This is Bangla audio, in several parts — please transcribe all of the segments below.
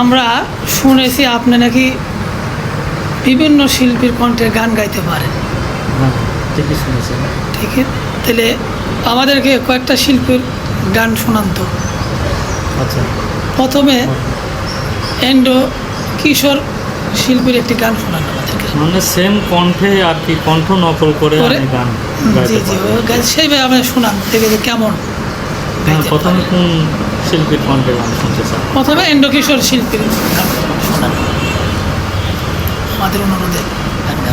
আমরা শুনেছি আপনি নাকি বিভিন্ন শিল্পীর কণ্ঠে গান গাইতে পারেন। হ্যাঁ ঠিকই শুনেছেন। ঠিক তাহলে আমাদেরকে কয়েকটা শিল্পীর গান শোনান তো। আচ্ছা। প্রথমে এন্ডো কিশোর শিল্পীর একটি গান শোনান আমাদেরকে। মানে সেম কণ্ঠে আর কি কণ্ঠ নকল করে জি জি গান সেইভাবে আমরা শোনান দেখে যে কেমন। হ্যাঁ প্রথমে পারে। কোন শিল্পীর কণ্ঠে গান শুনতে চান প্রথমে এন্ডো শিল্পীর আমাদের অনুরোধে।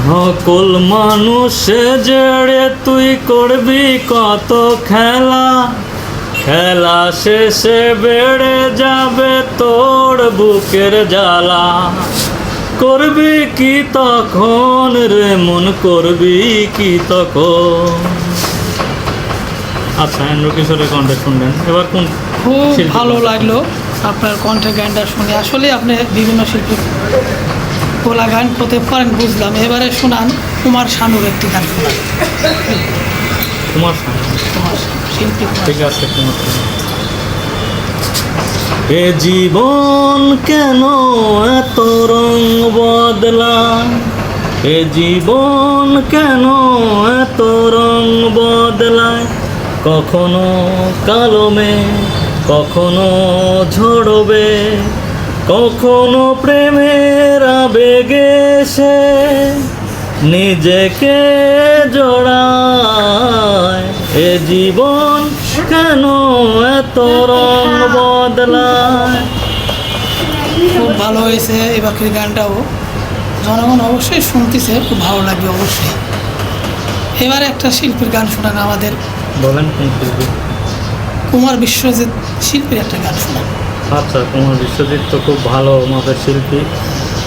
নকল মানুষে জেড়ে তুই করবি কত খেলা খেলা শেষে বেড়ে যাবে তোর বুকের জ্বালা করবি কি তখন রে মন করবি কি তখন আচ্ছা এন্দ্র কিশোরের কণ্ঠে শুনলেন এবার কোন খুব ভালো লাগল আপনার কণ্ঠে গানটা শুনে। আসলে আপনি বিভিন্ন শিল্পী কোলা গান করতে পারেন বুঝলাম। এবারে শোনান কুমার শানুর একটি গান। শোনান কুমার শানু। কুমার শিল্পী ঠিক আছে কুমার এ জীবন কেন এত রং বদলায় এ জীবন কেন এত রং বদলায়? কখনো কালো মেঘ, কখনো ঝড়বে, কখনো প্রেমের আবেগে সে নিজেকে জড়ায়। এ জীবন কেন এত রং বদলায়? খুব ভালো হয়েছে এবারের গানটাও। জনগণ অবশ্যই শুনতেছে, খুব ভালো লাগবে অবশ্যই। এবারে একটা শিল্পীর গান শোনান আমাদের বলেন কোন শিল্পী? কুমার বিশ্বজিৎ শিল্পীর একটা গান শোনান আচ্ছা কুমার বিশ্বজিৎ তো খুব ভালো মাপের শিল্পী।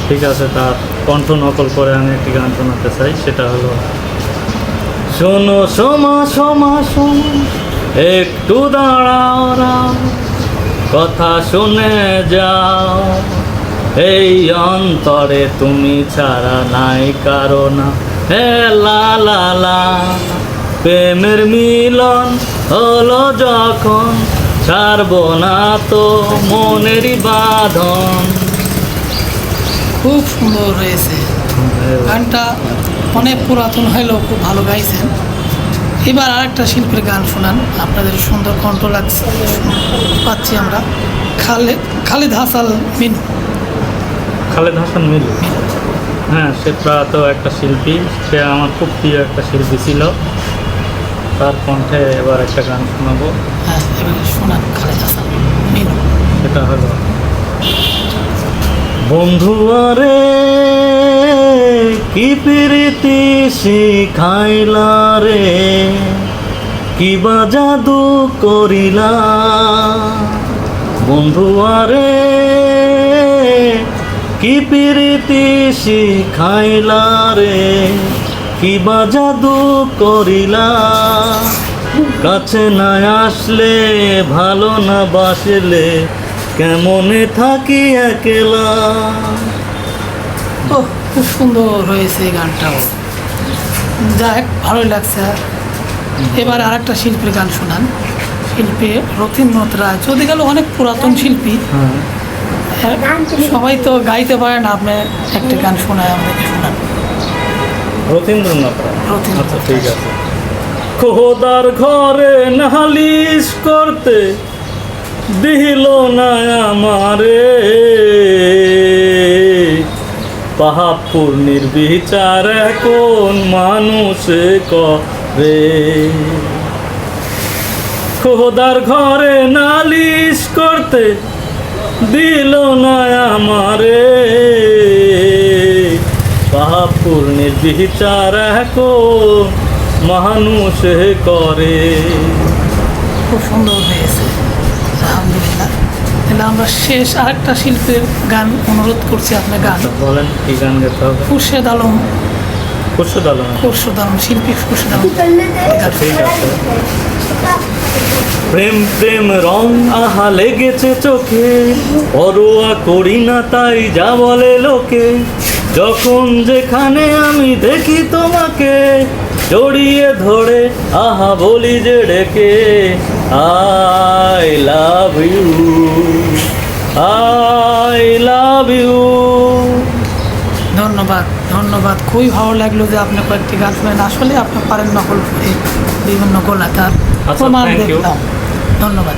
ঠিক আছে তার কণ্ঠ নকল করে আমি একটি গান শোনাতে চাই সেটা হলো শোনো সোমা সোমা সোমা একটু দাঁড়াও দাঁড়াও, কথা শুনে যাও। এই অন্তরে তুমি ছাড়া নাই কারণ হে লা লা লা। প্রেমের মিলন হলো যখন ছাড়বো না তো মনেরই বাঁধন। খুব সুন্দর হয়েছে। গানটা অনেক পুরাতন হলেও খুব ভালো গাইছেন। এবার আরেকটা শিল্পীর গান শোনান। আপনাদের সুন্দর কণ্ঠ লাগছে। পাচ্ছি আমরা। খালেদ খালিদ হাসান মিনু খালেদ হাসান মিলু? হ্যাঁ সে প্রয়াত একটা শিল্পী। সে আমার খুব প্রিয় একটা শিল্পী ছিল। তার কণ্ঠে এবার একটা গান শোনাবো। হ্যাঁ এবার শোনান খালেদ হাসান সেটা হলো বন্ধু আরে কি প্রীতি শিখাইলা রে? কি বা জাদু করিলা? বন্ধু আরে কি প্রীতি শিখাইলা রে? কি বা জাদু করিলা? কাছে না আসলে ভালো না বাসলে কেমনে থাকি একলা? ও খুব সুন্দর হয়েছে এই গানটাও। যাই হোক ভালোই লাগছে। এবার আরেকটা শিল্পীর গান শোনান। শিল্পী রথীন্দ্রনাথ রায়। যদি গেল অনেক পুরাতন শিল্পী। হ্যাঁ। সবাই তো গাইতে পারে না আপনি একটা গান শোনায় আমাদেরকে শোনান। রথীন্দ্রনাথ আচ্ছা ঠিক আছে। খোদার ঘরে নালিশ করতে দিল না আমারে। পাহাপুর নির্বিচার কোন মানুষে করে? খোদার ঘরে নালিশ করতে দিল না আমারে। পাহাপুর নির্বিচার কোন মানুষ করে। খুব সুন্দর হয়েছে আলহামদুলিল্লাহ। তাহলে আমরা শেষ আরেকটা শিল্পীর গান অনুরোধ করছি আপনার গান। বলেন কি গান গাইতে হবে? খুরশেদ আলম। খুরশিদ আলম। খুরশেদ আলম শিল্পী খুরশেদ আলম। ঠিক আছে। প্রেম প্রেম রং আহা লেগেছে চোখে। পরোয়া করি না তাই যা বলে লোকে। যখন যেখানে আমি দেখি তোমাকে জড়িয়ে ধরে আহা বলি যে ডেকে I love you I love you. ধন্যবাদ ধন্যবাদ। খুবই ভালো লাগল যে আপনি কয়েকটি গান শুনেন আসলে আপনি পারেন নকল করে বিভিন্ন গোলাকার আচ্ছা, প্রমাণ দেখলাম। ধন্যবাদ।